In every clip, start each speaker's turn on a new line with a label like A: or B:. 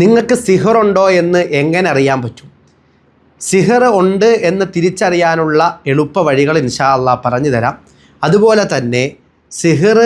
A: നിങ്ങൾക്ക് സിഹറുണ്ടോ എന്ന് എങ്ങനെ അറിയാൻ പറ്റും? സിഹർ ഉണ്ട് എന്ന് തിരിച്ചറിയാനുള്ള എളുപ്പ വഴികൾ ഇൻഷാ അള്ളാഹ് പറഞ്ഞു തരാം. അതുപോലെ തന്നെ സിഹർ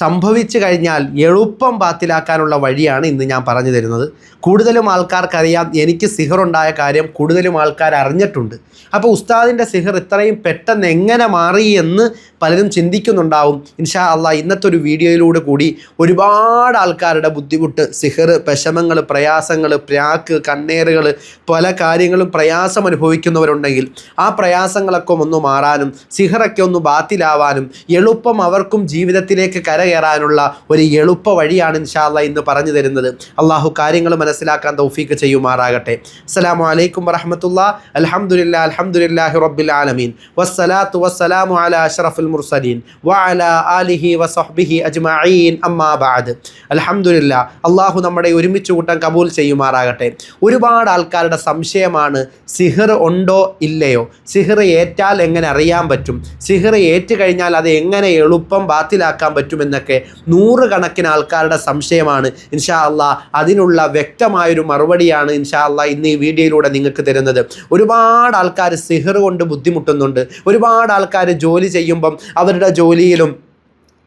A: സംഭവിച്ചു കഴിഞ്ഞാൽ എളുപ്പം ബാത്തിലാക്കാനുള്ള വഴിയാണ് ഇന്ന് ഞാൻ പറഞ്ഞു തരുന്നത്. കൂടുതലും ആൾക്കാർക്കറിയാം എനിക്ക് സിഹറുണ്ടായ കാര്യം കൂടുതലും ആൾക്കാർ അറിഞ്ഞിട്ടുണ്ട്. അപ്പോൾ ഉസ്താദിന്റെ സിഹർ ഇത്രയും പെട്ടെന്ന് എങ്ങനെ മാറി എന്ന് പലരും ചിന്തിക്കുന്നുണ്ടാവും. ഇൻഷാ അള്ളാ ഇന്നത്തെ ഒരു വീഡിയോയിലൂടെ കൂടി ഒരുപാട് ആൾക്കാരുടെ ബുദ്ധിമുട്ട് സിഹർ വിഷമങ്ങൾ പ്രയാസങ്ങൾ പ്രാക്ക് കണ്ണേറുകൾ പല കാര്യങ്ങളും പ്രയാസം അനുഭവിക്കുന്നവരുണ്ടെങ്കിൽ ആ പ്രയാസങ്ങളൊക്കെ ഒന്ന് മാറാനും സിഹറൊക്കെ ഒന്ന് ബാത്തിലാവാനും എളുപ്പം അവർക്കും ജീവിതത്തിലേക്ക് കരകയറാനുള്ള ഒരു എളുപ്പ വഴിയാണ് ഇൻഷാല്ല ഇന്ന് പറഞ്ഞു തരുന്നത്. അള്ളാഹു കാര്യങ്ങൾ മനസ്സിലാക്കാൻ തൗഫീക്ക് ചെയ്യുമാറാകട്ടെ. അസ്സലാമു അലൈക്കും വറഹമത്തുള്ള. അലഹമുല്ല അൽഹംദുലില്ലാഹി റബ്ബിൽ ആലമീൻ. വസ്സലാത്തു വസ്സലാമു അല അഷ്റഫുൽ മുർസലീൻ. വഅല ആലിഹി വസഹ്ബിഹി അജ്മഈൻ. അമ്മാ ബഅദ്. അൽഹംദുലില്ലാ അള്ളാഹു നമ്മുടെ ഒരുമിച്ച് കൂട്ടം കബൂൽ ചെയ്യുമാറാകട്ടെ. ഒരുപാട് ആൾക്കാരുടെ സംശയമാണ് സിഹർ ഉണ്ടോ ഇല്ലയോ? സിഹർ ഏറ്റാൽ എങ്ങനെ അറിയാൻ പറ്റും? സിഹർ ഏറ്റ് കഴിഞ്ഞാൽ അത് എങ്ങനെ എളുപ്പം ബാത്തിലാക്കാൻ പറ്റുമെന്നൊക്കെ നൂറുകണക്കിന് ആൾക്കാരുടെ സംശയമാണ്. ഇൻഷാ അള്ളാ അതിനുള്ള വ്യക്തമായൊരു മറുപടിയാണ് ഇൻഷാ അള്ളാ ഇന്ന് ഈ വീഡിയോയിലൂടെ നിങ്ങൾക്ക് തരുന്നത്. ഒരുപാട് ആൾക്കാർ സിഹർ കൊണ്ട് ബുദ്ധിമുട്ടുന്നുണ്ട്. ഒരുപാട് ആൾക്കാർ ജോലി ചെയ്യുമ്പം അവരുടെ ജോലിയിലും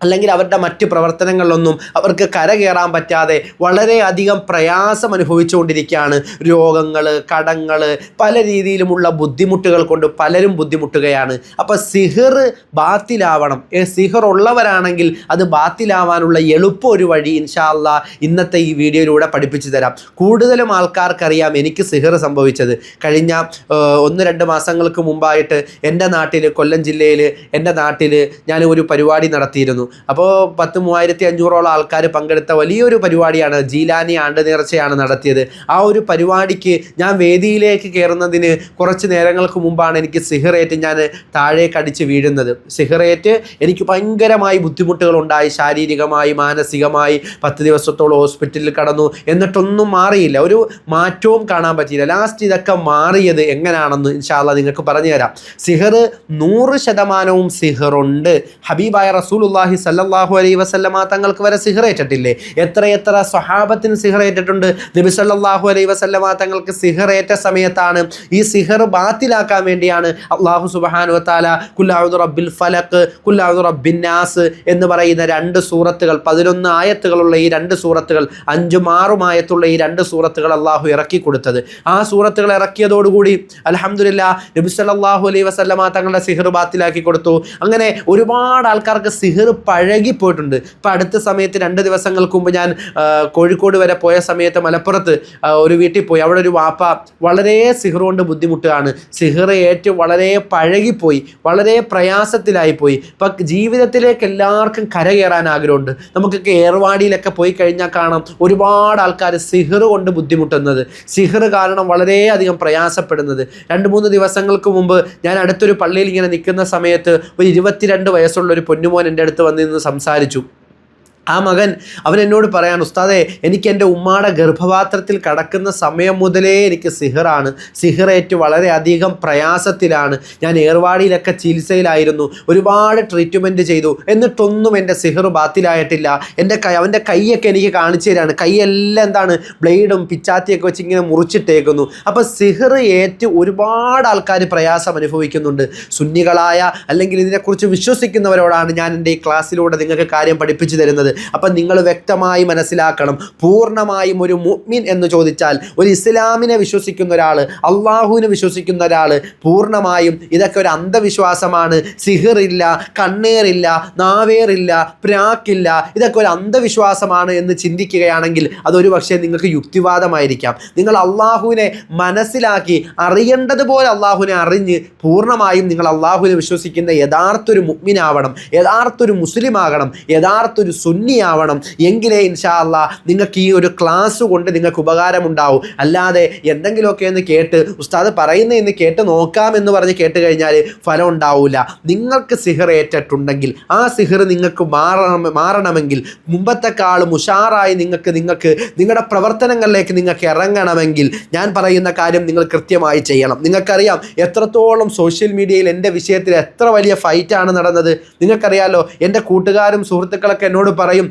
A: അല്ലെങ്കിൽ അവരുടെ മറ്റ് പ്രവർത്തനങ്ങളിലൊന്നും അവർക്ക് കരകയറാൻ പറ്റാതെ വളരെയധികം പ്രയാസം അനുഭവിച്ചുകൊണ്ടിരിക്കുകയാണ്. രോഗങ്ങൾ കടങ്ങൾ പല രീതിയിലുമുള്ള ബുദ്ധിമുട്ടുകൾ കൊണ്ട് പലരും ബുദ്ധിമുട്ടുകയാണ്. അപ്പോൾ സിഹർ ബാത്തിലാവണം. സിഹർ ഉള്ളവരാണെങ്കിൽ അത് ബാത്തിലാവാനുള്ള എളുപ്പ ഒരു വഴി ഇൻഷാല്ല ഇന്നത്തെ ഈ വീഡിയോയിലൂടെ പഠിപ്പിച്ചു തരാം. കൂടുതലും ആൾക്കാർക്കറിയാം എനിക്ക് സിഹർ സംഭവിച്ചത്. കഴിഞ്ഞ ഒന്ന് രണ്ട് മാസങ്ങൾക്ക് മുമ്പായിട്ട് എന്റെ നാട്ടിൽ കൊല്ലം ജില്ലയിൽ എന്റെ നാട്ടിൽ ഞാൻ ഒരു പരിപാടി നടത്തിയിരുന്നു. അപ്പോൾ പത്ത് മൂവായിരത്തി അഞ്ഞൂറോളം ആൾക്കാർ പങ്കെടുത്ത വലിയൊരു പരിപാടിയാണ് ജീലാനി ആണ്ട് നേർച്ചയാണ് നടത്തിയത്. ആ ഒരു പരിപാടിക്ക് ഞാൻ വേദിയിലേക്ക് കയറുന്നതിന് കുറച്ച് നേരങ്ങൾക്ക് മുമ്പാണ് എനിക്ക് സിഹറേറ്റ് ഞാൻ താഴേക്ക് അടിച്ച് വീഴുന്നത്. സിഹറേറ്റ് എനിക്ക് ഭയങ്കരമായി ബുദ്ധിമുട്ടുകൾ ഉണ്ടായി. ശാരീരികമായി മാനസികമായി പത്ത് ദിവസത്തോളം ഹോസ്പിറ്റലിൽ കടന്നു. എന്നിട്ടൊന്നും മാറിയില്ല. ഒരു മാറ്റവും കാണാൻ പറ്റിയില്ല. ലാസ്റ്റ് ഇതൊക്കെ മാറിയത് എങ്ങനെയാണെന്ന് ഇൻഷാല്ല നിങ്ങൾക്ക് പറഞ്ഞു തരാം സിഹർ നൂറ് ശതമാനവും സിഹറുണ്ട്. ഹബീബായ റസൂലുല്ലാഹി അലൈഹി വസല്ലമ തങ്ങൾക്ക് വരെ സിഹറേറ്റിട്ടില്ലേ എത്രയെത്ര സ്വഹാബത്തിന് സിഹറേറ്റിട്ടുണ്ട് നബി സല്ലാഹു അലൈഹി വസല്ലമ തങ്ങൾക്ക് സിഹറേറ്റ സമയത്താണ് ഈ സിഹർ ബാത്തിലാക്കാൻ വേണ്ടിയാണ് അള്ളാഹു സുബാനു താല കുല്ലാഉദു റബ്ബിൽ ഫലഖ് കുല്ലാഉദു റബ്ബിൻ നാസ് എന്ന് പറയുന്ന രണ്ട് സൂറത്തുകൾ പതിനൊന്ന് ആയത്തുകളുള്ള ഈ രണ്ട് സൂറത്തുകൾ അഞ്ചും ആറും ആയത്തുള്ള ഈ രണ്ട് സൂറത്തുകൾ അള്ളാഹു ഇറക്കി കൊടുത്തത്. ആ സൂറത്തുകൾ ഇറക്കിയതോടുകൂടി അലഹമുല്ല നബി സല്ലാഹു അലൈഹി വസല്ലമ തങ്ങളുടെ സിഹർ ബാത്തിലാക്കി കൊടുത്തു. അങ്ങനെ ഒരുപാട് ആൾക്കാർക്ക് സിഹർ പഴകിപ്പോയിട്ടുണ്ട്. ഇപ്പം അടുത്ത സമയത്ത് രണ്ട് ദിവസങ്ങൾക്ക് മുമ്പ് ഞാൻ കോഴിക്കോട് വരെ പോയ സമയത്ത് മലപ്പുറത്ത് ഒരു വീട്ടിൽ പോയി. അവിടെ ഒരു വാപ്പ വളരെ സിഹർ ബുദ്ധിമുട്ടുകയാണ്. സിഹർ ഏറ്റ് വളരെ പഴകിപ്പോയി. വളരെ പ്രയാസത്തിലായിപ്പോയി. ഇപ്പം ജീവിതത്തിലേക്ക് എല്ലാവർക്കും കരകയറാൻ ആഗ്രഹമുണ്ട്. നമുക്കൊക്കെ ഏർവാടിയിലൊക്കെ പോയി കഴിഞ്ഞാൽ കാണാം ഒരുപാട് ആൾക്കാർ സിഹർ കൊണ്ട് ബുദ്ധിമുട്ടുന്നത്. സിഹർ കാരണം വളരെയധികം പ്രയാസപ്പെടുന്നത്. രണ്ട് മൂന്ന് ദിവസങ്ങൾക്ക് മുമ്പ് ഞാൻ അടുത്തൊരു പള്ളിയിൽ ഇങ്ങനെ നിൽക്കുന്ന സമയത്ത് ഒരു ഇരുപത്തിരണ്ട് വയസ്സുള്ള ഒരു പൊന്നുമോൻ എന്റെ അടുത്ത് നിന്ന് സംസാരിച്ചു. ആ മകൻ അവൻ എന്നോട് പറയാൻ ഉസ്താദെ എനിക്ക് എന്റെ ഉമ്മാടെ ഗർഭപാത്രത്തിൽ കടക്കുന്ന സമയം മുതലേ എനിക്ക് സിഹറാണ്. സിഹറേറ്റ് വളരെയധികം പ്രയാസത്തിലാണ്. ഞാൻ ഏർവാടിയിലൊക്കെ ചികിത്സയിലായിരുന്നു. ഒരുപാട് ട്രീറ്റ്മെന്റ് ചെയ്തു. എന്നിട്ടൊന്നും എന്റെ സിഹർ ബാത്തിലായിട്ടില്ല. എന്റെ കൈ അവന്റെ കൈയൊക്കെ എനിക്ക് കാണിച്ചു തരാണ്. കൈയെല്ലാം എന്താണ് ബ്ലേഡും പിച്ചാത്തിയൊക്കെ വെച്ച് ഇങ്ങനെ മുറിച്ചിട്ടേക്കുന്നു. അപ്പോൾ സിഹർ ഏറ്റ് ഒരുപാട് ആൾക്കാർ പ്രയാസം അനുഭവിക്കുന്നുണ്ട്. സുന്നികളായ അല്ലെങ്കിൽ ഇതിനെക്കുറിച്ച് വിശ്വസിക്കുന്നവരോടാണ് ഞാൻ എന്റെ ഈ ക്ലാസ്സിലൂടെ നിങ്ങൾക്ക് കാര്യം പഠിപ്പിച്ചു തരുന്നത്. അപ്പം നിങ്ങൾ വ്യക്തമായി മനസ്സിലാക്കണം. പൂർണമായും ഒരു മുഅ്മിൻ എന്ന് ചോദിച്ചാൽ ഒരു ഇസ്ലാമിനെ വിശ്വസിക്കുന്ന ഒരാൾ അള്ളാഹുവിനെ വിശ്വസിക്കുന്ന ഒരാൾ പൂർണമായും ഇതൊക്കെ ഒരു അന്ധവിശ്വാസമാണ്. സിഹിറില്ല കണ്ണേറില്ല നാവേറില്ല പ്രാക്കില്ല ഇതൊക്കെ ഒരു അന്ധവിശ്വാസമാണ് എന്ന് ചിന്തിക്കുകയാണെങ്കിൽ അതൊരു പക്ഷേ നിങ്ങൾക്ക് യുക്തിവാദമായിരിക്കാം. നിങ്ങൾ അള്ളാഹുവിനെ മനസ്സിലാക്കി അറിയേണ്ടതുപോലെ അള്ളാഹുവിനെ അറിഞ്ഞ് പൂർണമായും നിങ്ങൾ അള്ളാഹുവിനെ വിശ്വസിക്കുന്ന യഥാർത്ഥ ഒരു മുഗ്മിനാവണം യഥാർത്ഥ ഒരു മുസ്ലിം ആകണം യഥാർത്ഥ ഒരു സുന്നിയാവണം എങ്കിലേ ഇൻഷാ അല്ല നിങ്ങൾക്ക് ഈ ഒരു ക്ലാസ് കൊണ്ട് നിങ്ങൾക്ക് ഉപകാരമുണ്ടാവും. അല്ലാതെ എന്തെങ്കിലുമൊക്കെ എന്ന് കേട്ട് ഉസ്താദ് പറയുന്നതെന്ന് കേട്ട് നോക്കാമെന്ന് പറഞ്ഞ് കേട്ട് കഴിഞ്ഞാൽ ഫലം ഉണ്ടാവില്ല നിങ്ങൾക്ക് സിഹർ ഏറ്റിട്ടുണ്ടെങ്കിൽ ആ സിഹർ നിങ്ങൾക്ക് മാറണം മാറണമെങ്കിൽ മുമ്പത്തെക്കാളും ഉഷാറായി നിങ്ങൾക്ക് നിങ്ങൾക്ക് നിങ്ങളുടെ പ്രവർത്തനങ്ങളിലേക്ക് നിങ്ങൾക്ക് ഇറങ്ങണമെങ്കിൽ ഞാൻ പറയുന്ന കാര്യം നിങ്ങൾ കൃത്യമായി ചെയ്യണം. നിങ്ങൾക്കറിയാം എത്രത്തോളം സോഷ്യൽ മീഡിയയിൽ എന്റെ വിഷയത്തിൽ എത്ര വലിയ ഫൈറ്റാണ് നടന്നത്. നിങ്ങൾക്കറിയാലോ എന്റെ കൂട്ടുകാരും സുഹൃത്തുക്കളൊക്കെ എന്നോട് പറയും പറയും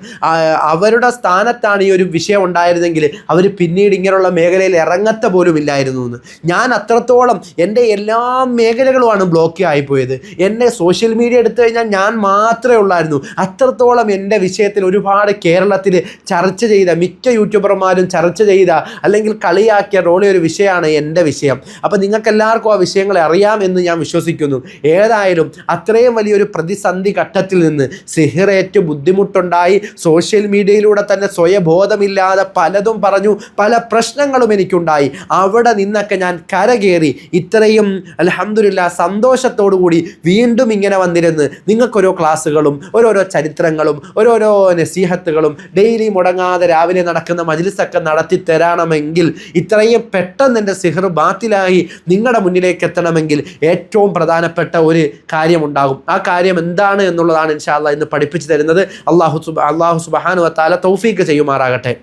A: അവരുടെ സ്ഥാനത്താണ് ഈ ഒരു വിഷയം ഉണ്ടായിരുന്നെങ്കിൽ അവർ പിന്നീട് ഇങ്ങനെയുള്ള മേഖലയിൽ ഇറങ്ങത്ത പോലും ഇല്ലായിരുന്നു എന്ന്. ഞാൻ അത്രത്തോളം എന്റെ എല്ലാ മേഖലകളുമാണ് ബ്ലോക്ക് ആയിപ്പോയത്. എന്റെ സോഷ്യൽ മീഡിയ എടുത്തു കഴിഞ്ഞാൽ ഞാൻ മാത്രമേ ഉള്ളായിരുന്നു. അത്രത്തോളം എന്റെ വിഷയത്തിൽ ഒരുപാട് കേരളത്തിൽ ചർച്ച ചെയ്ത മിക്ക യൂട്യൂബർമാരും ചർച്ച ചെയ്ത അല്ലെങ്കിൽ കളിയാക്കിയ റോളി ഒരു വിഷയമാണ് എന്റെ വിഷയം. അപ്പോൾ നിങ്ങൾക്ക് എല്ലാവർക്കും ആ വിഷയങ്ങളെ അറിയാമെന്ന് ഞാൻ വിശ്വസിക്കുന്നു. ഏതായാലും അത്രയും വലിയൊരു പ്രതിസന്ധി ഘട്ടത്തിൽ നിന്ന് സിഹിറേറ്റ് ബുദ്ധിമുട്ടുണ്ടായി. സോഷ്യൽ മീഡിയയിലൂടെ തന്നെ സ്വയബോധമില്ലാതെ പലതും പറഞ്ഞു പല പ്രശ്നങ്ങളും എനിക്കുണ്ടായി. അവിടെ നിന്നൊക്കെ ഞാൻ കരകയറി. ഇത്രയും അലഹമില്ല സന്തോഷത്തോടു കൂടി വീണ്ടും ഇങ്ങനെ വന്നിരുന്ന് നിങ്ങൾക്കോരോ ക്ലാസ്സുകളും ഓരോരോ ചരിത്രങ്ങളും ഓരോരോ നസീഹത്തുകളും ഡെയിലി മുടങ്ങാതെ രാവിലെ നടക്കുന്ന മജിലിസൊക്കെ നടത്തി തരണമെങ്കിൽ ഇത്രയും പെട്ടെന്ന് എന്റെ സിഹർ ബാത്തിലായി നിങ്ങളുടെ മുന്നിലേക്ക് എത്തണമെങ്കിൽ ഏറ്റവും പ്രധാനപ്പെട്ട ഒരു കാര്യമുണ്ടാകും. ആ കാര്യം എന്താണ് എന്നുള്ളതാണ് ഇൻഷാല്ല ഇന്ന് പഠിപ്പിച്ചു തരുന്നത്. അള്ളാഹു സുബ അള്ളാഹു സുബാനു വത്താല തൗഫീക്ക് ചെയ്യുമാറാകട്ടെ.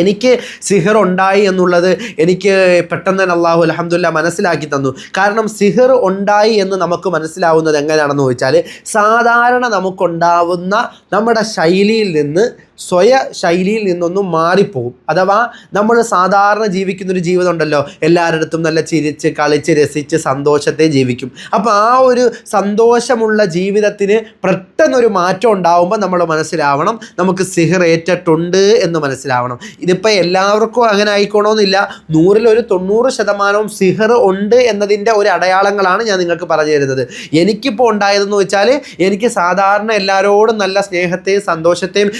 A: എനിക്ക് സിഹർ ഉണ്ടായി എന്നുള്ളത് എനിക്ക് പെട്ടെന്ന് തന്നെ അള്ളാഹു അലഹമുല്ല മനസ്സിലാക്കി തന്നു. കാരണം സിഹർ ഉണ്ടായി എന്ന് നമുക്ക് മനസ്സിലാവുന്നത് എങ്ങനെയാണെന്ന് ചോദിച്ചാൽ സാധാരണ നമുക്കുണ്ടാവുന്ന നമ്മുടെ ശൈലിയിൽ നിന്ന് സ്വയ ശൈലിയിൽ നിന്നൊന്നും മാറിപ്പോകും അഥവാ നമ്മൾ സാധാരണ ജീവിക്കുന്നൊരു ജീവിതം ഉണ്ടല്ലോ എല്ലാവരുടെ നല്ല ചിരിച്ച് കളിച്ച് രസിച്ച് സന്തോഷത്തെ ജീവിക്കും. അപ്പോൾ ആ ഒരു സന്തോഷമുള്ള ജീവിതത്തിന് പെട്ടെന്നൊരു മാറ്റം ഉണ്ടാവുമ്പോൾ നമ്മൾ മനസ്സിലാവണം നമുക്ക് സിഹർ ഏറ്റിട്ടുണ്ട് എന്ന് മനസ്സിലാവണം. ഇതിപ്പോൾ എല്ലാവർക്കും അങ്ങനെ ആയിക്കോണമെന്നില്ല നൂറിലൊരു തൊണ്ണൂറ് ശതമാനവും സിഹർ ഉണ്ട് എന്നതിന്റെ ഒരു അടയാളങ്ങളാണ് ഞാൻ നിങ്ങൾക്ക് പറഞ്ഞു തരുന്നത്. എനിക്കിപ്പോൾ ഉണ്ടായതെന്ന് വെച്ചാൽ എനിക്ക് സാധാരണ എല്ലാവരോടും നല്ല സ്നേഹത്തെയും സന്തോഷത്തെയും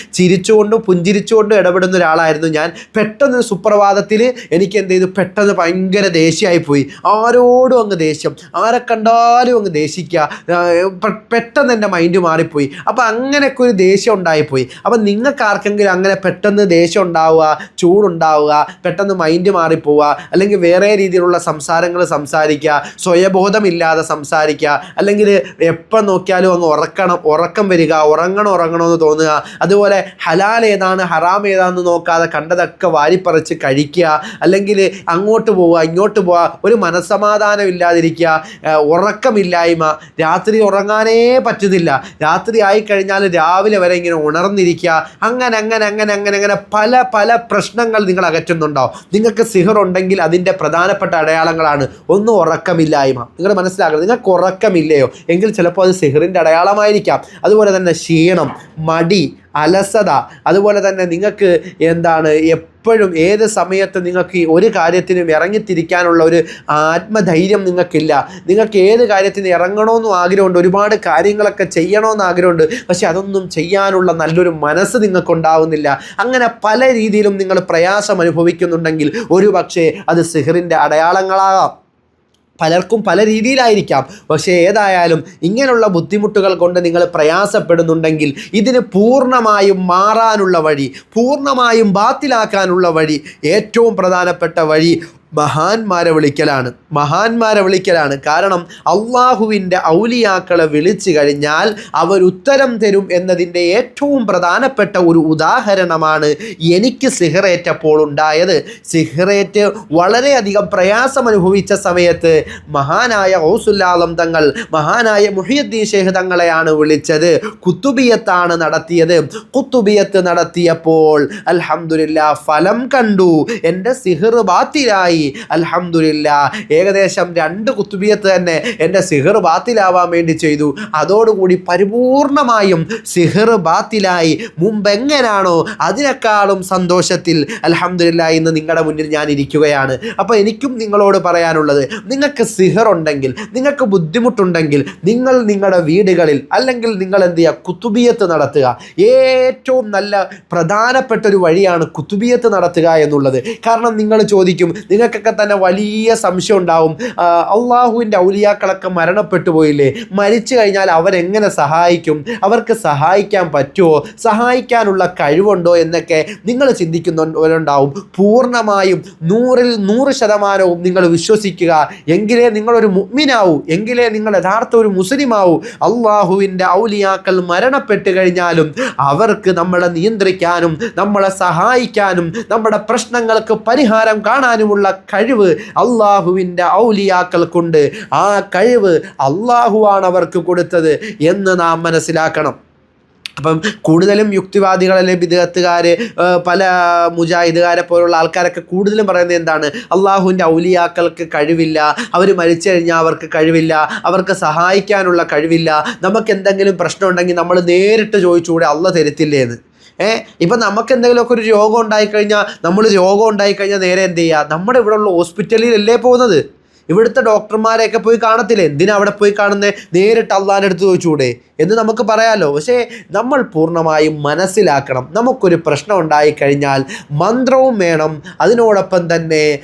A: ചിരിച്ചുകൊണ്ടും പുഞ്ചിരിച്ചുകൊണ്ടും ഇടപെടുന്ന ഒരാളായിരുന്നു ഞാൻ. പെട്ടെന്ന് സുപ്രഭാതത്തിൽ എനിക്ക് എന്ത് ചെയ്തു? പെട്ടെന്ന് ഭയങ്കര ദേഷ്യമായി പോയി. ആരോടും അങ്ങ് ദേഷ്യം. ആരെ കണ്ടാലും അങ്ങ് ദേഷിക്കുക പെട്ടെന്ന് എന്റെ മൈൻഡ് മാറിപ്പോയി. അപ്പോൾ അങ്ങനെയൊക്കെ ഒരു ദേഷ്യം ഉണ്ടായിപ്പോയി. അപ്പം നിങ്ങൾക്ക് ആർക്കെങ്കിലും അങ്ങനെ പെട്ടെന്ന് ദേഷ്യം ഉണ്ടാവുക ചൂടുണ്ടാവുക പെട്ടെന്ന് മൈൻഡ് മാറിപ്പോവുക അല്ലെങ്കിൽ വേറെ രീതിയിലുള്ള സംസാരങ്ങൾ സംസാരിക്കുക സ്വയബോധമില്ലാതെ സംസാരിക്കുക അല്ലെങ്കിൽ എപ്പം നോക്കിയാലും അങ്ങ് ഉറക്കണം ഉറക്കം വരിക ഉറങ്ങണം ഉറങ്ങണമെന്ന് തോന്നുക അതുപോലെ ഹലാൽ ഏതാണ് ഹറാം ഏതാണെന്ന് നോക്കാതെ കണ്ടതൊക്കെ വാരിപ്പറിച്ച് കഴിക്കുക അല്ലെങ്കിൽ അങ്ങോട്ട് പോവുക ഇങ്ങോട്ട് പോവുക ഒരു മനസ്സമാധാനം ഇല്ലാതിരിക്കുക ഉറക്കമില്ലായ്മ രാത്രി ഉറങ്ങാനേ പറ്റുന്നില്ല. രാത്രി ആയിക്കഴിഞ്ഞാൽ രാവിലെ വരെ ഇങ്ങനെ ഉണർന്നിരിക്കുക. അങ്ങനെ അങ്ങനെ അങ്ങനെ അങ്ങനെ അങ്ങനെ പല പല പ്രശ്നങ്ങൾ നിങ്ങൾ അകറ്റുന്നുണ്ടാവും നിങ്ങൾക്ക് സിഹർ ഉണ്ടെങ്കിൽ അതിന്റെ പ്രധാനപ്പെട്ട അടയാളങ്ങളാണ്. ഒന്ന് ഉറക്കമില്ലായ്മ. നിങ്ങൾ മനസ്സിലാക്കണം നിങ്ങൾക്ക് ഉറക്കമില്ലയോ? എങ്കിൽ ചിലപ്പോൾ അത് സിഹറിന്റെ അടയാളമായിരിക്കാം. അതുപോലെ തന്നെ ക്ഷീണം മടി അലസത. അതുപോലെ തന്നെ നിങ്ങൾക്ക് എന്താണ് എപ്പോഴും ഏത് സമയത്ത് നിങ്ങൾക്ക് ഒരു കാര്യത്തിനും ഇറങ്ങിത്തിരിക്കാനുള്ള ഒരു ആത്മധൈര്യം നിങ്ങൾക്കില്ല. നിങ്ങൾക്ക് ഏത് കാര്യത്തിന് ഇറങ്ങണമെന്നും ആഗ്രഹമുണ്ട്. ഒരുപാട് കാര്യങ്ങളൊക്കെ ചെയ്യണമെന്ന് ആഗ്രഹമുണ്ട്. പക്ഷെ അതൊന്നും ചെയ്യാനുള്ള നല്ലൊരു മനസ്സ് നിങ്ങൾക്കുണ്ടാവുന്നില്ല. അങ്ങനെ പല രീതിയിലും നിങ്ങൾ പ്രയാസം അനുഭവിക്കുന്നുണ്ടെങ്കിൽ ഒരു പക്ഷേ അത് സിഹറിന്റെ അടയാളങ്ങളാകാം. പലർക്കും പല രീതിയിലായിരിക്കാം. പക്ഷേ ഏതായാലും ഇങ്ങനെയുള്ള ബുദ്ധിമുട്ടുകൾ കൊണ്ട് നിങ്ങൾ പ്രയാസപ്പെടുന്നുണ്ടെങ്കിൽ ഇതിന് പൂർണമായും മാറാനുള്ള വഴി പൂർണമായും ബാത്തിലാക്കാനുള്ള വഴി ഏറ്റവും പ്രധാനപ്പെട്ട വഴി മഹാന്മാരെ വിളിക്കലാണ്. മഹാന്മാരെ വിളിക്കലാണ്. കാരണം അള്ളാഹുവിന്റെ ഔലിയാക്കളെ വിളിച്ചു കഴിഞ്ഞാൽ അവർ ഉത്തരം തരും എന്നതിന്റെ ഏറ്റവും പ്രധാനപ്പെട്ട ഒരു ഉദാഹരണമാണ് എനിക്ക് സിഹറേറ്റപ്പോൾ ഉണ്ടായത്. സിഹറേറ്റ് വളരെയധികം പ്രയാസം അനുഭവിച്ച സമയത്ത് മഹാനായ ഔസുല്ലാലം തങ്ങൾ മഹാനായ മുഹിയുദ്ദീൻ ഷേഖ് തങ്ങളെയാണ് വിളിച്ചത്. കുത്തുബിയത്താണ് നടത്തിയത്. കുത്തുബിയത്ത് നടത്തിയപ്പോൾ അലഹമുല്ല ഫലം കണ്ടു. എന്റെ സിഹർ ബാത്തിലായി. അൽഹംദുലില്ല ഏകദേശം രണ്ട് കുത്തുബിയത്ത് തന്നെ എന്റെ സിഹർ ബാത്തിലാവാൻ വേണ്ടി ചെയ്തു. അതോടുകൂടി പരിപൂർണമായും സിഹർ ബാത്തിലായി. മുമ്പ് എങ്ങനാണോ അതിനേക്കാളും സന്തോഷത്തിൽ അലഹമില്ല ഇന്ന് നിങ്ങളുടെ മുന്നിൽ ഞാൻ ഇരിക്കുകയാണ്. അപ്പോൾ എനിക്കും നിങ്ങളോട് പറയാനുള്ളത് നിങ്ങൾക്ക് സിഹർ ഉണ്ടെങ്കിൽ നിങ്ങൾക്ക് ബുദ്ധിമുട്ടുണ്ടെങ്കിൽ നിങ്ങൾ നിങ്ങളുടെ വീടുകളിൽ അല്ലെങ്കിൽ നിങ്ങൾ എന്ത് ചെയ്യുക? കുത്തുബിയത്ത് നടത്തുക. ഏറ്റവും നല്ല പ്രധാനപ്പെട്ട ഒരു വഴിയാണ് കുത്തുബിയത്ത് നടത്തുക എന്നുള്ളത്. കാരണം നിങ്ങൾ ചോദിക്കും നിങ്ങൾക്കൊക്കെ തന്നെ വലിയ സംശയം ഉണ്ടാവും. അള്ളാഹുവിന്റെ ഔലിയാക്കളൊക്കെ മരണപ്പെട്ടു പോയില്ലേ? മരിച്ചു കഴിഞ്ഞാൽ അവരെങ്ങനെ സഹായിക്കും? അവർക്ക് സഹായിക്കാൻ പറ്റുമോ? സഹായിക്കാനുള്ള കഴിവുണ്ടോ എന്നൊക്കെ നിങ്ങൾ ചിന്തിക്കുന്നവരുണ്ടാവും. പൂർണമായും നൂറിൽ നൂറ് ശതമാനവും നിങ്ങൾ വിശ്വസിക്കുക. എങ്കിലേ നിങ്ങളൊരു മുഗ്മിനാവൂ എങ്കിലേ നിങ്ങൾ യഥാർത്ഥ ഒരു മുസ്ലിമാവൂ. അള്ളാഹുവിന്റെ ഔലിയാക്കൾ മരണപ്പെട്ട് കഴിഞ്ഞാലും അവർക്ക് നമ്മളെ നിയന്ത്രിക്കാനും നമ്മളെ സഹായിക്കാനും നമ്മുടെ പ്രശ്നങ്ങൾക്ക് പരിഹാരം കാണാനുമുള്ള കഴിവ് അള്ളാഹുവിന്റെ ഔലിയാക്കൾക്കുണ്ട് ആ കഴിവ് അള്ളാഹുവാണ് അവർക്ക് കൊടുത്തത് എന്ന് നാം മനസ്സിലാക്കണം. അപ്പം കൂടുതലും യുക്തിവാദികളെ വിദഗത്തുകാർ പല മുജാഹിദുകാരെ പോലുള്ള ആൾക്കാരൊക്കെ കൂടുതലും പറയുന്നത് എന്താണ്? അള്ളാഹുവിന്റെ ഔലിയാക്കൾക്ക് കഴിവില്ല അവർ മരിച്ചു കഴിഞ്ഞാൽ അവർക്ക് കഴിവില്ല അവർക്ക് സഹായിക്കാനുള്ള കഴിവില്ല നമുക്ക് എന്തെങ്കിലും പ്രശ്നം ഉണ്ടെങ്കിൽ നമ്മൾ നേരിട്ട് ചോദിച്ചുകൂടെ അള്ള തരത്തില്ലേ എന്ന് ഏഹ് ഇപ്പം നമുക്ക് എന്തെങ്കിലുമൊക്കെ ഒരു രോഗം ഉണ്ടായിക്കഴിഞ്ഞാൽ നമ്മൾ രോഗം ഉണ്ടായിക്കഴിഞ്ഞാൽ നേരെ എന്ത് ചെയ്യുക നമ്മുടെ ഇവിടെ ഉള്ള ഹോസ്പിറ്റലിലല്ലേ പോകുന്നത്? ഇവിടുത്തെ ഡോക്ടർമാരെയൊക്കെ പോയി കാണത്തില്ലേ? എന്തിനാ അവിടെ പോയി കാണുന്നത് നേരിട്ട് അള്ളാന്റെ അടുത്ത് ചോദിച്ചുകൂടെ? എന്ന് നമുക്ക് പറയാമല്ലോ പക്ഷേ നമ്മൾ പൂർണമായും മനസ്സിലാക്കണം. നമുക്കൊരു പ്രശ്നം ഉണ്ടായിക്കഴിഞ്ഞാൽ മന്ത്രവും വേണം. അതിനോടൊപ്പം തന്നെ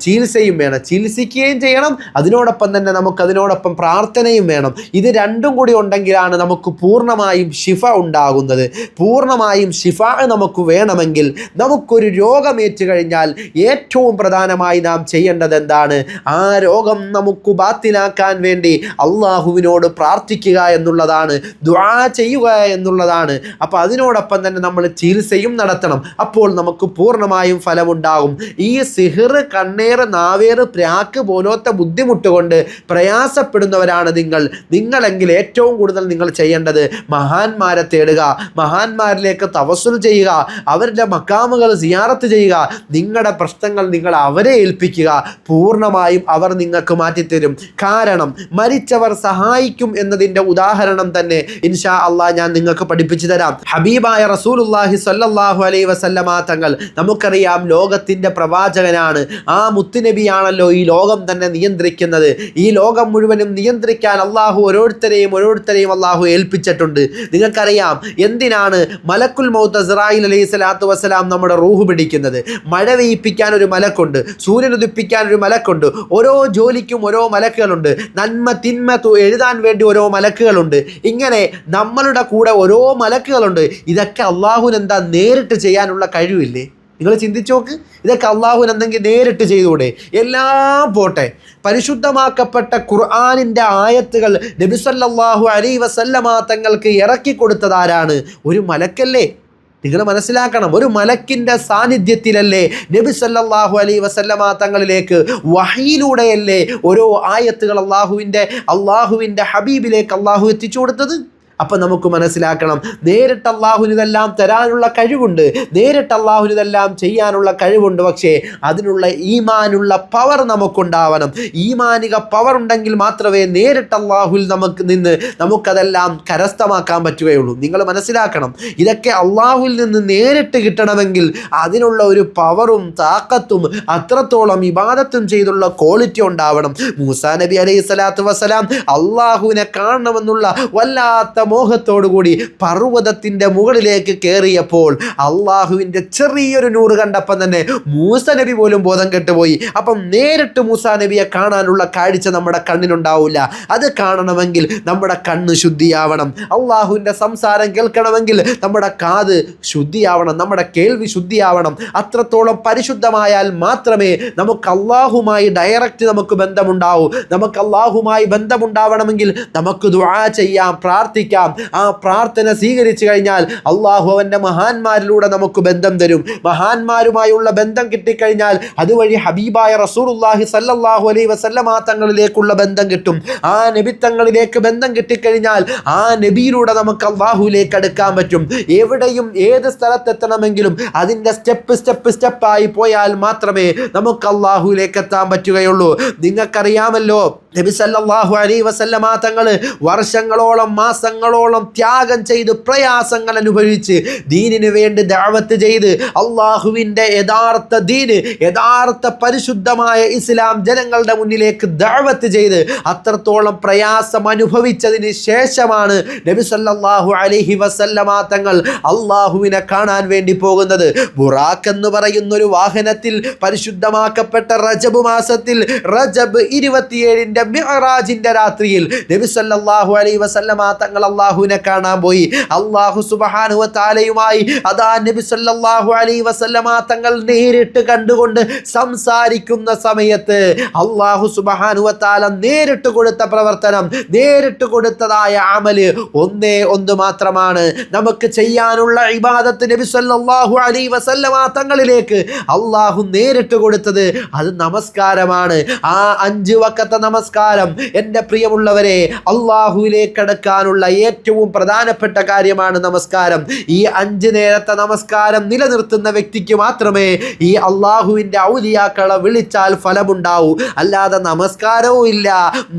A: ചികിത്സയും വേണം. ചികിത്സിക്കുകയും ചെയ്യണം. അതിനോടൊപ്പം തന്നെ നമുക്ക് അതിനോടൊപ്പം പ്രാർത്ഥനയും വേണം. ഇത് രണ്ടും കൂടി ഉണ്ടെങ്കിലാണ് നമുക്ക് പൂർണമായും ശിഫ ഉണ്ടാകുന്നത്. പൂർണമായും ശിഫ നമുക്ക് വേണമെങ്കിൽ നമുക്കൊരു രോഗമേറ്റു കഴിഞ്ഞാൽ ഏറ്റവും പ്രധാനമായി നാം ചെയ്യേണ്ടത് എന്താണ്? ആ രോഗം നമുക്ക് ബാത്തിലാക്കാൻ വേണ്ടി അള്ളാഹുവിനോട് പ്രാർത്ഥിക്കുക എന്നുള്ളതാണ് ദ്വാ ചെയ്യുക എന്നുള്ളതാണ്. അപ്പോൾ അതിനോടൊപ്പം തന്നെ നമ്മൾ ചികിത്സയും നടത്തണം. അപ്പോൾ നമുക്ക് പൂർണമായും ഫലമുണ്ടാകും. ഈ സിഹിർ കണ്ണേറ് നാവേറ് പ്രാക്ക് പോലത്തെ ബുദ്ധിമുട്ട് കൊണ്ട് പ്രയാസപ്പെടുന്നവരാണ് നിങ്ങൾ. നിങ്ങളെങ്കിൽ ഏറ്റവും കൂടുതൽ നിങ്ങൾ ചെയ്യേണ്ടത് മഹാന്മാരെ തേടുക മഹാന്മാരിലേക്ക് തപസ്സുൽ ചെയ്യുക അവരുടെ മക്കാമുകൾ സിയാറത്ത് ചെയ്യുക നിങ്ങളുടെ പ്രശ്നങ്ങൾ നിങ്ങൾ അവരെ ഏൽപ്പിക്കുക. പൂർണമായും അവർ നിങ്ങൾക്ക് മാറ്റിത്തരും. കാരണം മരിച്ചവർ സഹായിക്കും എന്നതിന്റെ ഉദാഹരണം തന്നെ ഇൻഷാ അള്ളാ ഞാൻ നിങ്ങൾക്ക് പഠിപ്പിച്ചു തരാം. ഹബീബായ റസൂലുല്ലാഹി സല്ലാഹു അലൈ വസല്ലമ തങ്ങൾ നമുക്കറിയാം ലോകത്തിന്റെ പ്രവാചകനാണ്. ആ മുത്തുനബിയാണല്ലോ ഈ ലോകം തന്നെ നിയന്ത്രിക്കുന്നത്. ഈ ലോകം മുഴുവനും നിയന്ത്രിക്കാൻ അള്ളാഹു ഓരോരുത്തരെയും ഓരോരുത്തരെയും അള്ളാഹു ഏൽപ്പിച്ചിട്ടുണ്ട്. നിങ്ങൾക്കറിയാം എന്തിനാണ് മലക്കുൽ മൗത്ത് അസ്രായിൽ അലൈഹി സ്വലാത്തു വസ്സലാം നമ്മുടെ റൂഹ് പിടിക്കുന്നത്? മഴ വെയ്പ്പിക്കാൻ ഒരു മലക്കുണ്ട് സൂര്യൻ ഉദിപ്പിക്കാൻ ഒരു മലക്കുണ്ട്. ഓരോ ജോലിക്കും ഓരോ മലക്കുകളുണ്ട്. നന്മ തിന്മ എഴുതാൻ വേണ്ടി ഓരോ മലക്കുകളുണ്ട്. ഇങ്ങനെ നമ്മളുടെ കൂടെ ഓരോ മലക്കുകളുണ്ട്. ഇതൊക്കെ അള്ളാഹുവിന് എന്താ നേരിട്ട് ചെയ്യാനുള്ള കഴിവില്ലേ? നിങ്ങൾ ചിന്തിച്ചു നോക്ക്. ഇതൊക്കെ അള്ളാഹുൻ എന്തെങ്കിൽ നേരിട്ട് ചെയ്തുകൂടെ? എല്ലാം പോട്ടെ. പരിശുദ്ധമാക്കപ്പെട്ട ഖുർആാനിന്റെ ആയത്തുകൾ നബിസല്ലാഹു അലൈ വസല്ലമ തങ്ങൾക്ക് ഇറക്കി കൊടുത്തതാരാണ് ഒരു മലക്കല്ലേ. നിങ്ങൾ മനസ്സിലാക്കണം ഒരു മലക്കിന്റെ സാന്നിധ്യത്തിലല്ലേ നബി സല്ലാഹു അലൈ വസല്ലമ തങ്ങളിലേക്ക് വഹിയിലൂടെയല്ലേ ഓരോ ആയത്തുകൾ അള്ളാഹുവിന്റെ അള്ളാഹുവിന്റെ ഹബീബിലേക്ക് അള്ളാഹു എത്തിച്ചു കൊടുത്തത്? അപ്പം നമുക്ക് മനസ്സിലാക്കണം നേരിട്ട് അള്ളാഹുനിതെല്ലാം തരാനുള്ള കഴിവുണ്ട് നേരിട്ട് അള്ളാഹുനിതെല്ലാം ചെയ്യാനുള്ള കഴിവുണ്ട് പക്ഷേ അതിനുള്ള ഈമാനുള്ള പവർ നമുക്കുണ്ടാവണം. ഈമാനിക പവർ ഉണ്ടെങ്കിൽ മാത്രമേ നേരിട്ട് അള്ളാഹുൽ നമുക്ക് നിന്ന് നമുക്കതെല്ലാം കരസ്ഥമാക്കാൻ പറ്റുകയുള്ളൂ. നിങ്ങൾ മനസ്സിലാക്കണം ഇതൊക്കെ അള്ളാഹുൽ നിന്ന് നേരിട്ട് കിട്ടണമെങ്കിൽ അതിനുള്ള ഒരു പവറും താക്കത്തും അത്രത്തോളം ഇബാദത്തും ചെയ്തുള്ള ക്വാളിറ്റി ഉണ്ടാവണം. മൂസാ നബി അലൈഹി സ്വലാത്തു വസ്സലാം അള്ളാഹുവിനെ കാണണമെന്നുള്ള വല്ലാത്ത മോഹത്തോടു കൂടി പർവതത്തിന്റെ മുകളിലേക്ക് കയറിയപ്പോൾ അള്ളാഹുവിന്റെ ചെറിയൊരു നൂറ് കണ്ടപ്പം തന്നെ മൂസ നബി പോലും ബോധം കെട്ടുപോയി. അപ്പം നേരിട്ട് മൂസ നബിയെ കാണാനുള്ള കാഴ്ച നമ്മുടെ കണ്ണിനുണ്ടാവില്ല അത് കാണണമെങ്കിൽ നമ്മുടെ കണ്ണ് ശുദ്ധിയാവണം. അള്ളാഹുവിന്റെ സംസാരം കേൾക്കണമെങ്കിൽ നമ്മുടെ കാത് ശുദ്ധിയാവണം. നമ്മുടെ കേൾവി ശുദ്ധിയാവണം. അത്രത്തോളം പരിശുദ്ധമായാൽ മാത്രമേ നമുക്ക് അള്ളാഹുമായി ഡയറക്റ്റ് നമുക്ക് ബന്ധമുണ്ടാവൂ. നമുക്ക് അള്ളാഹുമായി ബന്ധമുണ്ടാവണമെങ്കിൽ നമുക്ക് ദുആ ചെയ്യാം പ്രാർത്ഥിക്കാം. ആ പ്രാർത്ഥന സ്വീകരിച്ചു കഴിഞ്ഞാൽ അള്ളാഹു അവന്റെ മഹാന്മാരിലൂടെ നമുക്ക് ബന്ധം തരും. മഹാന്മാരുമായുള്ള ബന്ധം കിട്ടിക്കഴിഞ്ഞാൽ അതുവഴി ഹബീബായ റസൂലുള്ളാഹി സല്ലാഹു അലൈ വസല്ലമ തങ്ങളിലേക്കുള്ള ബന്ധം കിട്ടും. ആ നബിത്തങ്ങളിലേക്ക് ബന്ധം കിട്ടിക്കഴിഞ്ഞാൽ ആ നബിയിലൂടെ നമുക്ക് അള്ളാഹുലേക്ക് അടുക്കാൻ പറ്റും. എവിടെയും ഏത് സ്ഥലത്തെത്തണമെങ്കിലും അതിന്റെ സ്റ്റെപ്പ് സ്റ്റെപ്പ് സ്റ്റെപ്പായി പോയാൽ മാത്രമേ നമുക്ക് അള്ളാഹുലേക്ക് എത്താൻ പറ്റുകയുള്ളൂ. നിങ്ങൾക്കറിയാമല്ലോ നബി സല്ലാഹു അലൈഹി വസല്ലമ തങ്ങൾ വർഷങ്ങളോളം മാസങ്ങളോളം ത്യാഗം ചെയ്ത് പ്രയാസങ്ങൾ അനുഭവിച്ച് ദീനിനു വേണ്ടി ദാവത്ത് ചെയ്ത് അള്ളാഹുവിന്റെ യഥാർത്ഥ ദീന് യഥാർത്ഥ പരിശുദ്ധമായ ഇസ്ലാം ജനങ്ങളുടെ മുന്നിലേക്ക് ദാവത്ത് ചെയ്ത് അത്രത്തോളം പ്രയാസം അനുഭവിച്ചതിന് ശേഷമാണ് നബി സല്ലല്ലാഹു അലൈഹി വസല്ലമ തങ്ങൾ അള്ളാഹുവിനെ കാണാൻ വേണ്ടി പോകുന്നത്. ബുറാഖ് എന്ന് പറയുന്ന ഒരു വാഹനത്തിൽ പരിശുദ്ധമാക്കപ്പെട്ട റജബ് മാസത്തിൽ റജബ് ഇരുപത്തിയേഴിന്റെ മിഅറാജിന്റെ രാത്രിയിൽ നബി സല്ലല്ലാഹു അലൈഹി വസല്ലമ തങ്ങൾ അള്ളാഹുവിനെ കാണാൻ പോയി. അള്ളാഹു സുബ്ഹാനഹു വ തആലയുമായി അതാ നബി സല്ലാഹു അലൈഹി വസല്ലമ തങ്ങൾ നേരിട്ട് കണ്ടുകൊണ്ട് സംസാരിക്കുന്ന സമയത്ത് അള്ളാഹു സുബ്ഹാനഹു വ തആല നേരിട്ട് കൊടുത്ത പ്രവർത്തനം നേരിട്ട് കൊടുത്തതായ അമൽ ഒന്നേ ഒന്ന് മാത്രമാണ്. നമുക്ക് ചെയ്യാനുള്ള ഇബാദത്ത് നബി സല്ലാഹു അലൈഹി വസല്ലമ തങ്ങളിലേക്ക് അള്ളാഹു നേരിട്ട് കൊടുത്തത് അത് നമസ്കാരമാണ്. ആ അഞ്ച് വക്കത്തെ നമസ്കാരം നമസ്കാരം എന്റെ പ്രിയമുള്ളവരെ അള്ളാഹുവിലേക്ക് അടുക്കാനുള്ള ഏറ്റവും പ്രധാനപ്പെട്ട കാര്യമാണ് നമസ്കാരം. ഈ അഞ്ച് നേരത്തെ നമസ്കാരം നിലനിർത്തുന്ന വ്യക്തിക്ക് മാത്രമേ ഈ അള്ളാഹുവിന്റെ ഔലിയാക്കളെ വിളിച്ചാൽ ഫലമുണ്ടാവൂ. അല്ലാതെ നമസ്കാരവും ഇല്ല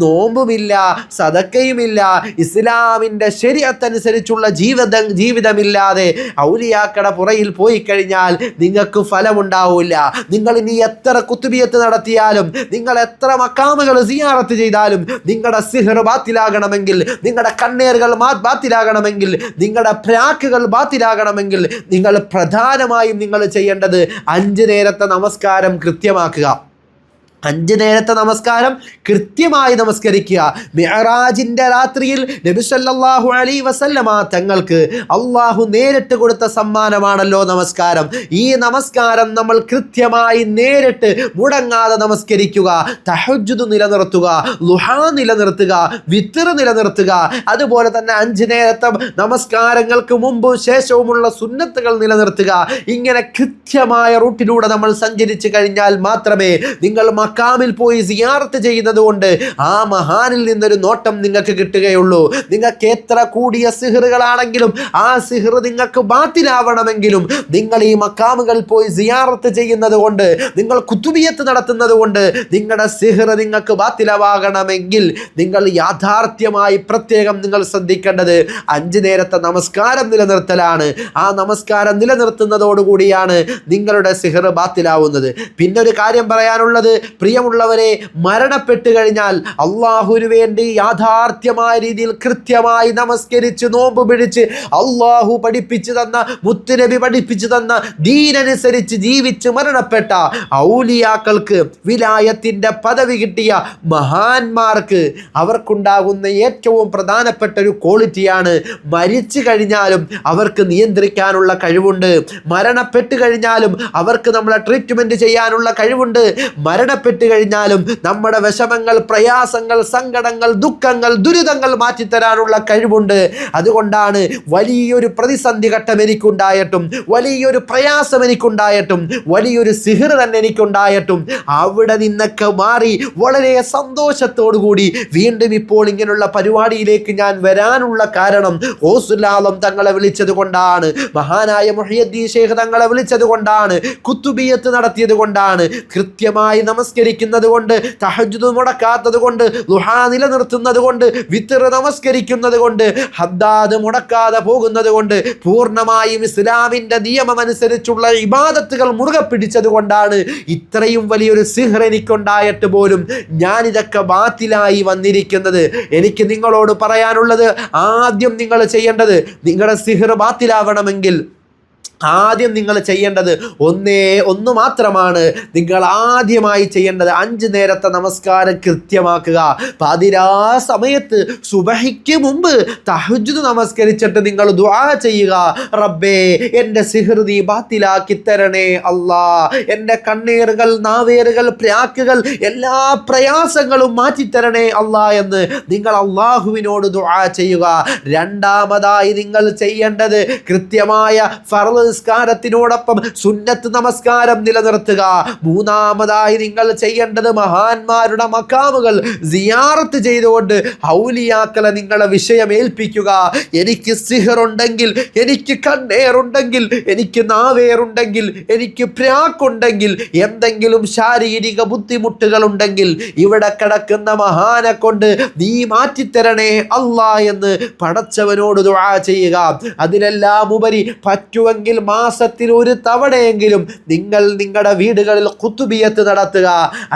A: നോമ്പുമില്ല സതക്കയുമില്ല ഇസ്ലാമിന്റെ ശരിയത്തനുസരിച്ചുള്ള ജീവിത ജീവിതമില്ലാതെ ഔലിയാക്കട പുറയിൽ പോയി കഴിഞ്ഞാൽ നിങ്ങൾക്ക് ഫലമുണ്ടാവില്ല. നിങ്ങൾ ഇനി എത്ര കുത്തുബിയത്ത് നടത്തിയാലും നിങ്ങൾ എത്ര മക്കാമുകൾ സിയാറത്ത് ചെയ്താലും നിങ്ങളുടെ സിഹർ ബാത്തിലാകണമെങ്കിൽ നിങ്ങളുടെ കണ്ണേറുകൾ ബാത്തിലാകണമെങ്കിൽ നിങ്ങളുടെ പ്രാക്കുകൾ ബാത്തിലാകണമെങ്കിൽ നിങ്ങൾ പ്രധാനമായും നിങ്ങൾ ചെയ്യേണ്ടത് അഞ്ച് നേരത്തെ നമസ്കാരം കൃത്യമാക്കുക. അഞ്ച് നേരത്തെ നമസ്കാരം കൃത്യമായി നമസ്കരിക്കുക. മെഹറാജിന്റെ രാത്രിയിൽ നബി അലി വസല്ലമ തങ്ങൾക്ക് അള്ളാഹു നേരിട്ട് കൊടുത്ത സമ്മാനമാണല്ലോ നമസ്കാരം. ഈ നമസ്കാരം നമ്മൾ കൃത്യമായി നേരിട്ട് മുടങ്ങാതെ നമസ്കരിക്കുക. തഹജുദ് നിലനിർത്തുക ലുഹ നിലനിർത്തുക വിത്തർ നിലനിർത്തുക. അതുപോലെ തന്നെ അഞ്ച് നേരത്തെ നമസ്കാരങ്ങൾക്ക് മുമ്പും ശേഷവുമുള്ള സുന്നത്തുകൾ നിലനിർത്തുക. ഇങ്ങനെ കൃത്യമായ റൂട്ടിലൂടെ നമ്മൾ സഞ്ചരിച്ചു കഴിഞ്ഞാൽ മാത്രമേ നിങ്ങൾ മക്കാമിൽ പോയി സിയാർത്ത് ചെയ്യുന്നത് കൊണ്ട് ആ മഹാനിൽ നിന്നൊരു നോട്ടം നിങ്ങൾക്ക് കിട്ടുകയുള്ളൂ. നിങ്ങൾക്ക് എത്ര കൂടിയ സിഹറുകളാണെങ്കിലും ആ സിഹർ നിങ്ങൾക്ക് ബാത്തിലാവണമെങ്കിലും നിങ്ങൾ ഈ മക്കാമുകൾ പോയി സിയാറത്ത് ചെയ്യുന്നത് കൊണ്ട് നിങ്ങൾ കുത്തുബിയത്ത് നടത്തുന്നത് കൊണ്ട് നിങ്ങളുടെ സിഹർ നിങ്ങൾക്ക് ബാത്തിലവാകണമെങ്കിൽ നിങ്ങൾ യാഥാർത്ഥ്യമായി പ്രത്യേകം നിങ്ങൾ ശ്രദ്ധിക്കേണ്ടത് അഞ്ച് നേരത്തെ നമസ്കാരം നിലനിർത്തലാണ്. ആ നമസ്കാരം നിലനിർത്തുന്നതോടുകൂടിയാണ് നിങ്ങളുടെ സിഹർ ബാത്തിലാവുന്നത്. പിന്നെ ഒരു കാര്യം പറയാനുള്ളത് പ്രിയമുള്ളവരെ മരണപ്പെട്ട് കഴിഞ്ഞാൽ അള്ളാഹുവിന് വേണ്ടി യാഥാർത്ഥ്യമായ രീതിയിൽ കൃത്യമായി നമസ്കരിച്ച് നോമ്പ് പിടിച്ച് അള്ളാഹു പഠിപ്പിച്ചു തന്ന മുത്തുനബി പഠിപ്പിച്ചു തന്ന ദീനനുസരിച്ച് ജീവിച്ച് മരണപ്പെട്ട ഔലിയാക്കൾക്ക് വിലായത്തിന്റെ പദവി കിട്ടിയ മഹാന്മാർക്ക് അവർക്കുണ്ടാകുന്ന ഏറ്റവും പ്രധാനപ്പെട്ട ഒരു ക്വാളിറ്റിയാണ് മരിച്ചു കഴിഞ്ഞാലും അവർക്ക് നിയന്ത്രിക്കാനുള്ള കഴിവുണ്ട്. മരണപ്പെട്ട് കഴിഞ്ഞാലും അവർക്ക് നമ്മളെ ട്രീറ്റ്മെന്റ് ചെയ്യാനുള്ള കഴിവുണ്ട്. മരണപ്പെട്ട് കഴിഞ്ഞാലും നമ്മുടെ വിഷമങ്ങൾ പ്രയാസങ്ങൾ സങ്കടങ്ങൾ ദുഃഖങ്ങൾ ദുരിതങ്ങൾ മാറ്റിത്തരാനുള്ള കഴിവുണ്ട്. അതുകൊണ്ടാണ് വലിയൊരു പ്രതിസന്ധി ഘട്ടം എനിക്കുണ്ടായിട്ടും വലിയൊരു പ്രയാസം എനിക്കുണ്ടായിട്ടും വലിയൊരു സിഹിർ തന്നെ എനിക്കുണ്ടായിട്ടും അവിടെ നിന്നൊക്കെ മാറി വളരെ സന്തോഷത്തോടു കൂടി വീണ്ടും ഇപ്പോൾ ഇങ്ങനെയുള്ള പരിപാടിയിലേക്ക് ഞാൻ വരാനുള്ള കാരണം ഓസുലാലം തങ്ങളെ വിളിച്ചത് കൊണ്ടാണ് മഹാനായ മുഹിയദ്ദീൻ ഷേഖ് തങ്ങളെ വിളിച്ചത് കൊണ്ടാണ് കുത്തുബിയത്ത് നടത്തിയത് കൊണ്ടാണ്. കൃത്യമായി നമസ്കരിക്കുന്നത് കൊണ്ട് തഹജുദ് മുടക്കാത്തത് കൊണ്ട് ദുഹാ നിലനിർത്തുന്നത് കൊണ്ട് വിത്തർ നമസ്കരിക്കുന്നത് കൊണ്ട് ഹദ്ദാദ് മുടക്കാതെ പോകുന്നത് കൊണ്ട് പൂർണമായും ഇസ്ലാമിന്റെ നിയമമനുസരിച്ചുള്ള ഇബാദത്തുകൾ മുറുകെ പിടിച്ചത് കൊണ്ടാണ് ഇത്രയും വലിയൊരു സിഹർ എനിക്കുണ്ടായിട്ട് പോലും ഞാനിതൊക്കെ ബാത്തിലായി വന്നിരിക്കുന്നത്. എനിക്ക് നിങ്ങളോട് പറയാനുള്ളത് ആദ്യം നിങ്ങൾ ചെയ്യേണ്ടത് നിങ്ങളുടെ സിഹർ ബാത്തിലാവണമെങ്കിൽ ആദ്യം നിങ്ങൾ ചെയ്യേണ്ടത് ഒന്നേ ഒന്ന് മാത്രമാണ്. നിങ്ങൾ ആദ്യമായി ചെയ്യേണ്ടത് അഞ്ച് നേരത്തെ നമസ്കാരം കൃത്യമാക്കുക. പതിരാ സമയത്ത് സുബഹിക്ക് മുമ്പ് തഹജുദ് നമസ്കരിച്ചിട്ട് നിങ്ങൾ ദുആ ചെയ്യുക. റബ്ബേ എന്റെ സിഹൃതി ബാത്തിലാക്കി തരണേ അല്ലാ. എന്റെ കണ്ണീറുകൾ നാവേറുകൾ പ്രാക്കുകൾ എല്ലാ പ്രയാസങ്ങളും മാറ്റിത്തരണേ അല്ലാ എന്ന് നിങ്ങൾ അള്ളാഹുവിനോട് ദുആ ചെയ്യുക. രണ്ടാമതായി നിങ്ങൾ ചെയ്യേണ്ടത് കൃത്യമായ ഫർദ് നിസ്കാരത്തിനോടൊപ്പം സുന്നത്ത് നമസ്കാരം നിലനിർത്തുക. മൂന്നാമതായി നിങ്ങൾ ചെയ്യേണ്ടത് മഹാന്മാരുടെ മക്കാമുകൾ സിയാറത്ത് ചെയ്തുകൊണ്ട് ഔലിയാക്കളെ നിങ്ങളെ വിഷയമേൽപ്പിക്കുക. എനിക്ക് സിഹറുണ്ടെങ്കിൽ എനിക്ക് കണ്ണേറുണ്ടെങ്കിൽ എനിക്ക് നാവേറുണ്ടെങ്കിൽ എനിക്ക് പ്രാക്കുണ്ടെങ്കിൽ എന്തെങ്കിലും ശാരീരിക ബുദ്ധിമുട്ടുകൾ ഉണ്ടെങ്കിൽ ഇവിടെ കിടക്കുന്ന മഹാനെ കൊണ്ട് നീ മാറ്റിത്തരണേ അല്ല എന്ന് പടച്ചവനോട് ദുആ ചെയ്യുക. അതിലെല്ലാം ഉപരി പറ്റുമെങ്കിൽ മാസത്തിൽ ഒരു തവണയെങ്കിലും നിങ്ങൾ നിങ്ങളുടെ വീടുകളിൽ കുത്തുബിയത്ത് നടത്തുക.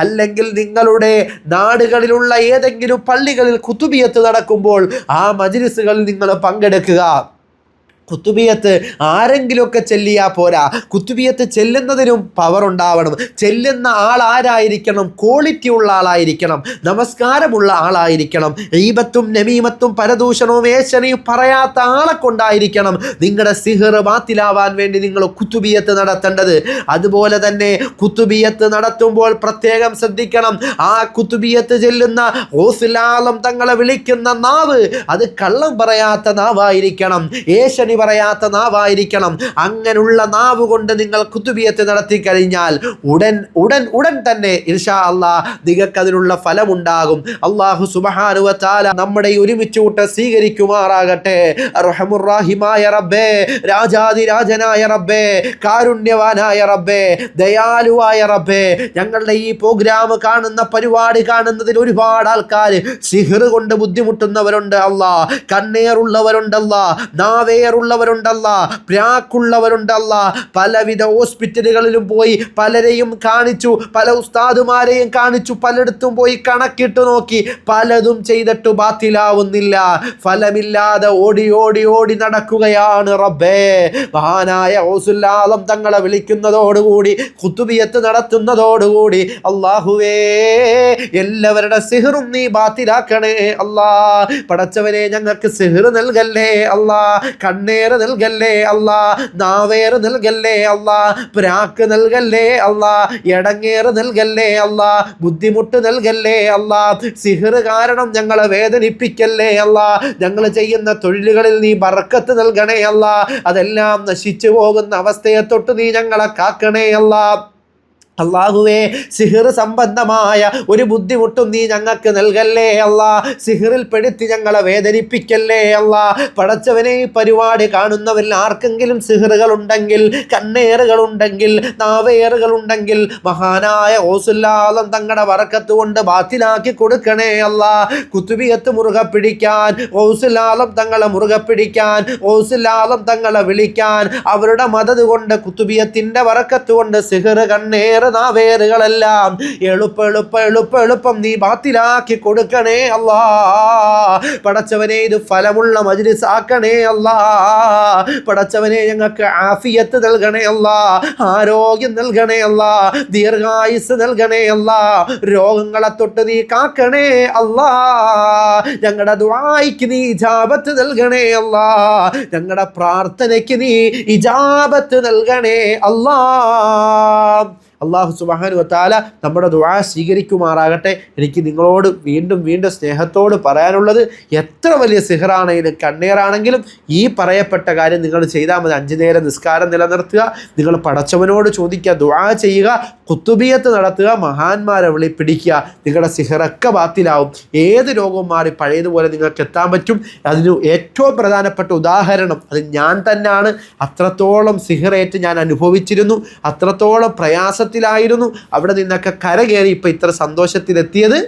A: അല്ലെങ്കിൽ നിങ്ങളുടെ നാടുകളിലുള്ള ഏതെങ്കിലും പള്ളികളിൽ കുത്തുബിയത്ത് നടക്കുമ്പോൾ ആ മജിലിസുകളിൽ നിങ്ങൾ പങ്കെടുക്കുക. കുത്തുബിയത്ത് ആരെങ്കിലുമൊക്കെ ചെല്ലിയാൽ പോരാ. കുത്തുബിയത്ത് ചെല്ലുന്നതിനും പവർ ഉണ്ടാവണം. ചെല്ലുന്ന ആൾ ആരായിരിക്കണം? ക്വാളിറ്റി ഉള്ള ആളായിരിക്കണം. നമസ്കാരമുള്ള ആളായിരിക്കണം. ഈബത്തും നമീമത്തും പരദൂഷണവും ഏശനയും പറയാത്ത ആളെ കൊണ്ടായിരിക്കണം നിങ്ങളുടെ സിഹർ ബാത്തിലാവാൻ വേണ്ടി നിങ്ങൾ കുത്തുബിയത്ത് നടത്തേണ്ടത്. അതുപോലെ തന്നെ കുത്തുബിയത്ത് നടത്തുമ്പോൾ പ്രത്യേകം ശ്രദ്ധിക്കണം. ആ കുത്തുബിയത്ത് ചെല്ലുന്ന ഓസിലാലം തങ്ങളെ വിളിക്കുന്ന നാവ് അത് കള്ളം പറയാത്ത നാവായിരിക്കണം. ഏശനി പറയാത്ത നാവായിരിക്കണം. അങ്ങനെയുള്ള നാവ് കൊണ്ട് നിങ്ങൾ കുത്തുബിയത്ത് നടത്തി കഴിഞ്ഞാൽ ഉടൻ ഉടൻ ഉടൻ തന്നെ ഇർഷാ അള്ളാ നിങ്ങൾക്ക് അതിനുള്ള ഫലമുണ്ടാകും. അള്ളാഹു സുബഹാനുവ താല നമ്മുടെ ഒരുമിച്ച് കൂട്ട സ്വീകരിക്കുമാറാകട്ടെ. റഹമുറാഹിമായ റബ്ബേ രാജാതിരാജനായ റബ്ബേ കാരുണ്യവാനായ റബ്ബേ ദയാലുവായ റബ്ബേ ഞങ്ങളുടെ ഈ പ്രോഗ്രാം കാണുന്ന പരിപാടി കാണുന്നതിൽ ഒരുപാട് ആൾക്കാർ സിഹിർ കൊണ്ട് ബുദ്ധിമുട്ടുന്നവരുണ്ട് അല്ല കണ്ണേറുള്ളവരുണ്ടല്ല നാവേറുള്ളവരുണ്ടല്ല പ്രാക്കുള്ളവരുണ്ടല്ല. പലവിധ ഹോസ്പിറ്റലുകളിലും പോയി പലരെയും കാണിച്ചു പല ഉസ്താദുമാരെയും കാണിച്ചു പലയിടത്തും പോയി കണക്കിട്ട് നോക്കി. പലതും ചെയ്തിട്ട് ബാത്തിലാവുന്നില്ല. ഫലമില്ലാതെ ഓടി ഓടി ഓടി നടക്കുകയാണ് റബ്ബേ. മഹാനായ ഓസുല്ലാലം തങ്ങളെ വിളിക്കുന്നതോടുകൂടി കുത്തുബിയത്ത് നടത്തുന്നതോടുകൂടി അള്ളാഹുവേ എല്ലാവരുടെ സിഹറും നീ ബാത്തിലാക്കണേ അല്ലാ. പടച്ചവനെ ഞങ്ങൾക്ക് സിഹർ നൽകല്ലേ അല്ലാ. കണ്ണേറ് നൽകല്ലേ അല്ലാ നാവേറ് നൽകല്ലേ അല്ലാ പ്രാക്ക് നൽകല്ലേ അല്ലാ എടങ്ങേറ് നൽകല്ലേ അല്ലാ ബുദ്ധിമുട്ട് നൽകല്ലേ അല്ലാ സിഹർ കാരണം ഞങ്ങളെ വേദനിപ്പിക്കല്ലേ അല്ലാ ഞങ്ങൾ ചെയ്യുന്ന തൊഴിലുകളിൽ നീ ബറക്കത്ത് നൽകണേ അല്ലാ അതെല്ലാം നശിച്ചു പോകുന്ന അവസ്ഥയെ തൊട്ട് നീ ഞങ്ങളെ കാക്കണേ അല്ലാ അള്ളാഹുവേ സിഹർ സംബന്ധമായ ഒരു ബുദ്ധിമുട്ടും നീ ഞങ്ങൾക്ക് നൽകല്ലേ അല്ലാ സിഹറിൽ പെടുത്തി ഞങ്ങളെ വേദനിപ്പിക്കല്ലേ അല്ലാ പടച്ചവനെ ഈ പരിപാടി കാണുന്നവരിൽ ആർക്കെങ്കിലും സിഹിറുകൾ ഉണ്ടെങ്കിൽ കണ്ണേറുകൾ ഉണ്ടെങ്കിൽ നാവേറുകൾ ഉണ്ടെങ്കിൽ മഹാനായ ഓസുല്ലാലം തങ്ങളുടെ വറക്കത്ത് കൊണ്ട് ബാത്തിലാക്കി കൊടുക്കണേ അല്ലാ കുത്തുബിയത്ത് മുറുകെ പിടിക്കാൻ ഓസുല്ലാലം തങ്ങളെ മുറുകെ പിടിക്കാൻ ഓസുല്ലാലം തങ്ങളെ വിളിക്കാൻ അവരുടെ മദത് കൊണ്ട് കുത്തുബിയത്തിന്റെ വറക്കത്ത് കൊണ്ട് സിഹിർ കണ്ണേറ് നാവേറുകളെല്ലാം എളുപ്പ എളുപ്പ എളുപ്പ എളുപ്പം നീ ബാത്തിലാക്കി കൊടുക്കണേ അല്ലാ. പടച്ചവനെ ഇത് ഫലമുള്ള മജ്ലിസ് ആക്കണേ അല്ലാ. പടച്ചവനെ ഞങ്ങൾക്ക് ആഫിയത്ത് നൽകണേ അല്ലാ. ആരോഗ്യം നൽകണേ അല്ലാ. ദീർഘായുസ് നൽകണേ അല്ലാ. രോഗങ്ങളെ തൊട്ട് നീ കാക്കണേ അല്ലാ. ഞങ്ങളുടെ ദ്വായിക്ക് നീ ഇജാബത്ത് നൽകണേ അല്ലാ. ഞങ്ങളുടെ പ്രാർത്ഥനയ്ക്ക് നീ ഇജാബത്ത് നൽകണേ അല്ലാ. അള്ളാഹു സുബാനു വത്താല നമ്മുടെ ദുവാ സ്വീകരിക്കുമാറാകട്ടെ. എനിക്ക് നിങ്ങളോട് വീണ്ടും വീണ്ടും സ്നേഹത്തോട് പറയാനുള്ളത് എത്ര വലിയ സിഹറാണെങ്കിലും കണ്ണീറാണെങ്കിലും ഈ പറയപ്പെട്ട കാര്യം നിങ്ങൾ ചെയ്താൽ മതി. അഞ്ചു നേരം നിസ്കാരം നിലനിർത്തുക. നിങ്ങൾ പടച്ചവനോട് ചോദിക്കുക ദുവാ ചെയ്യുക കുത്തുബിയത്ത് നടത്തുക മഹാന്മാരെ വിളി പിടിക്കുക. നിങ്ങളുടെ സിഹറൊക്കെ ബാത്തിലാവും. ഏത് രോഗവും മാറി പഴയതുപോലെ നിങ്ങൾക്ക് എത്താൻ പറ്റും. അതിന് ഏറ്റവും പ്രധാനപ്പെട്ട ഉദാഹരണം അത് ഞാൻ തന്നെയാണ്. അത്രത്തോളം സിഹറേറ്റ് ഞാൻ അനുഭവിച്ചിരുന്നു. അത്രത്തോളം പ്രയാസത്തിലായിരുന്നു അവിടെ നിന്നൊക്കെ കരകയറി ഇപ്പം ഇത്ര സന്തോഷത്തിലെത്തിയത്.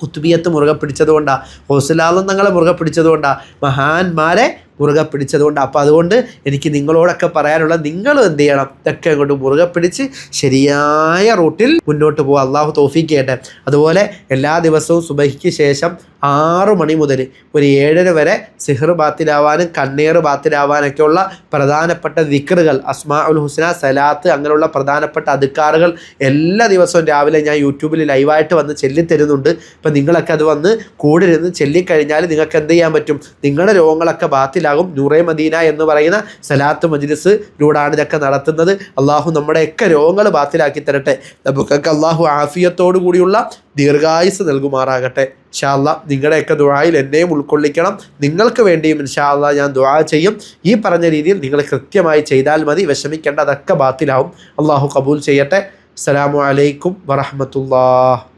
A: കുത്തുബിയത്ത് മുറുകെ പിടിച്ചതുകൊണ്ടാണ് ഹോസലാലും തങ്ങളെ മുറുകെ പിടിച്ചതുകൊണ്ടാണ് മഹാന്മാരെ മുറുകെ പിടിച്ചതുകൊണ്ട്. അപ്പോൾ അതുകൊണ്ട് എനിക്ക് നിങ്ങളോടൊക്കെ പറയാനുള്ള നിങ്ങൾ എന്ത് ചെയ്യണം? ഇതൊക്കെ അങ്ങോട്ട് മുറുകെ പിടിച്ച് ശരിയായ റൂട്ടിൽ മുന്നോട്ട് പോകുക അള്ളാഹു തോഫിക്ക് ചെയ്യട്ടെ. അതുപോലെ എല്ലാ ദിവസവും സുബഹിക്ക് ശേഷം ആറു മണി മുതൽ ഒരു ഏഴര വരെ സിഹർ ബാത്തിലാവാനും കണ്ണീർ ബാത്തിലാവാനൊക്കെയുള്ള പ്രധാനപ്പെട്ട ദിക്റുകൾ അസ്മാ ഉൽ ഹുസ്ന സലാത്ത് അങ്ങനെയുള്ള പ്രധാനപ്പെട്ട അധികാറുകൾ എല്ലാ ദിവസവും രാവിലെ ഞാൻ യൂട്യൂബിൽ ലൈവായിട്ട് വന്ന് ചെല്ലിത്തരുന്നുണ്ട്. ഇപ്പം നിങ്ങളൊക്കെ അത് വന്ന് കൂടെ ഇരുന്ന് ചെല്ലിക്കഴിഞ്ഞാൽ നിങ്ങൾക്ക് എന്ത് ചെയ്യാൻ പറ്റും? നിങ്ങളുടെ രോഗങ്ങളൊക്കെ ബാത്തിലാകും നൂറേ മദീന എന്ന് പറയുന്ന സലാത്ത് മജ്ലിസ് ലൂടാണ് ഇതൊക്കെ നടത്തുന്നത്. അള്ളാഹു നമ്മുടെയൊക്കെ രോഗങ്ങൾ ബാത്തിലാക്കി തരട്ടെ. നമുക്കൊക്കെ അള്ളാഹു ആഫിയത്തോടു കൂടിയുള്ള ദീർഘായുസ് നൽകുമാറാകട്ടെ. ഇൻഷാല്ല നിങ്ങളുടെയൊക്കെ ദുആയിൽ എന്നെയും ഉൾക്കൊള്ളിക്കണം. നിങ്ങൾക്ക് വേണ്ടിയും ഇൻഷാല്ല ഞാൻ ദുആ ചെയ്യും. ഈ പറഞ്ഞ രീതിയിൽ നിങ്ങൾ കൃത്യമായി ചെയ്താൽ മതി. വിഷമിക്കേണ്ട അതൊക്കെ ബാത്തിലാവും. അള്ളാഹു കബൂൽ ചെയ്യട്ടെ. അലൈക്കും വറഹമത്തുല്ലാ